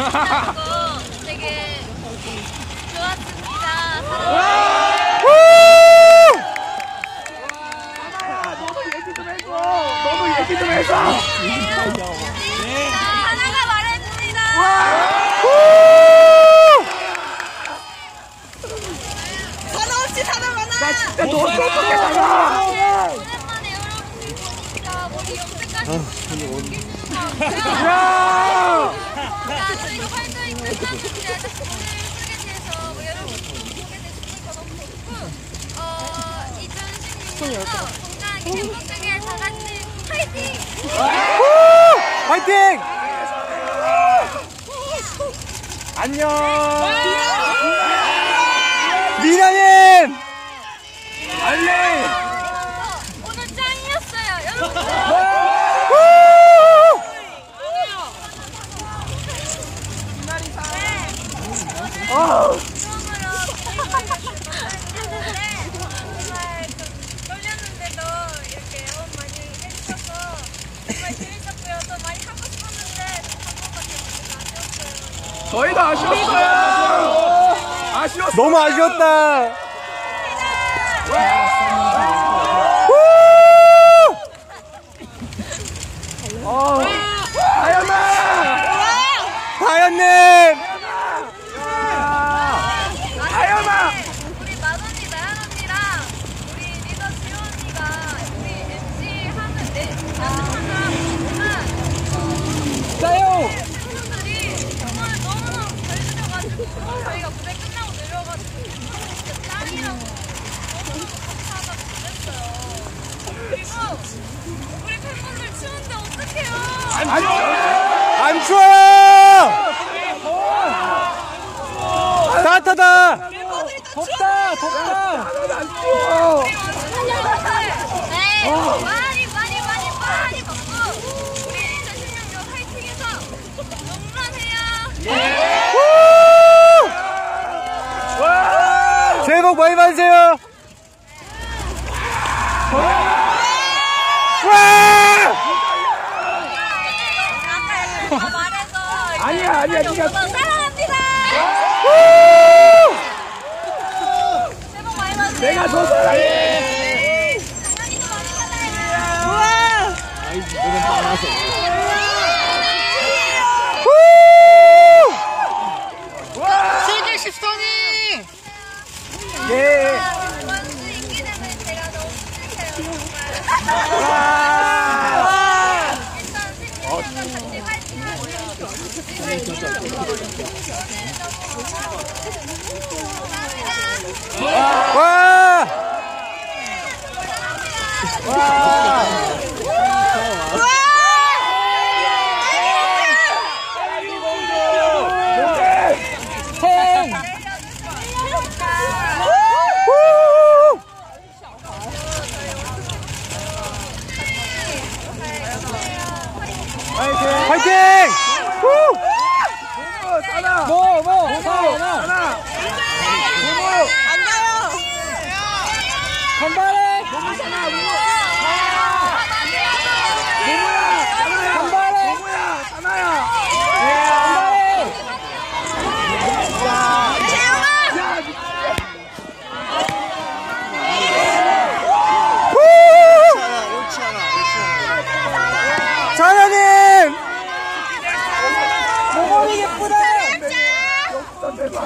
만나고 되게 좋았습니다. 너도 얘기 좀 해줘. 하나가 말했습니다. 사나 없이 사나 많아. 나 진짜 너무 어떻게 살아. 오랜만에 여러분들 보니까 머리 야! 뭐 어! 안녕. 미나님. 알리. 어, 오늘 짱이었어요. 여러분 아, 처음으로 했는데 정말 좀 떨렸는데도 이렇게 응원 많이 해주셔서 정말 재밌었고요. 또 많이 하고 싶었는데 한 번밖에 못해서 아쉬웠 저희도 아쉬웠어요. 아쉬웠어. 너무 아쉬웠다. 어. 아연아. 다현님. 아연아. 우리 맏언니 나연 언니랑 우리 리더 지호 언니가 우리 MC 하는 내 나는 하나 짜요. 팬분들이 정말 너무너무 잘해주셔가지고 저희가 무대 끝나고 내려가지고 진짜 짱이라고 너무 감사하다고 그랬어요. 그리고 우리 팬분들 추운데 어떡해요? 아니. 안 추워요. 따뜻하다. 덥다. 덥다. 안 추워. 네, 많이 많이 많이 많이 먹고 우리 2016년 화이팅해서 용만해요. 새해 복 많이 받으세요. 와! 아까 다 말해서 아니야, 네가 사랑합니다. 새해 복 많이 받으세요. 내가 더 사랑해. 장난이도 많잖아요. 세계 간다! 예쁘다. 역사 대박.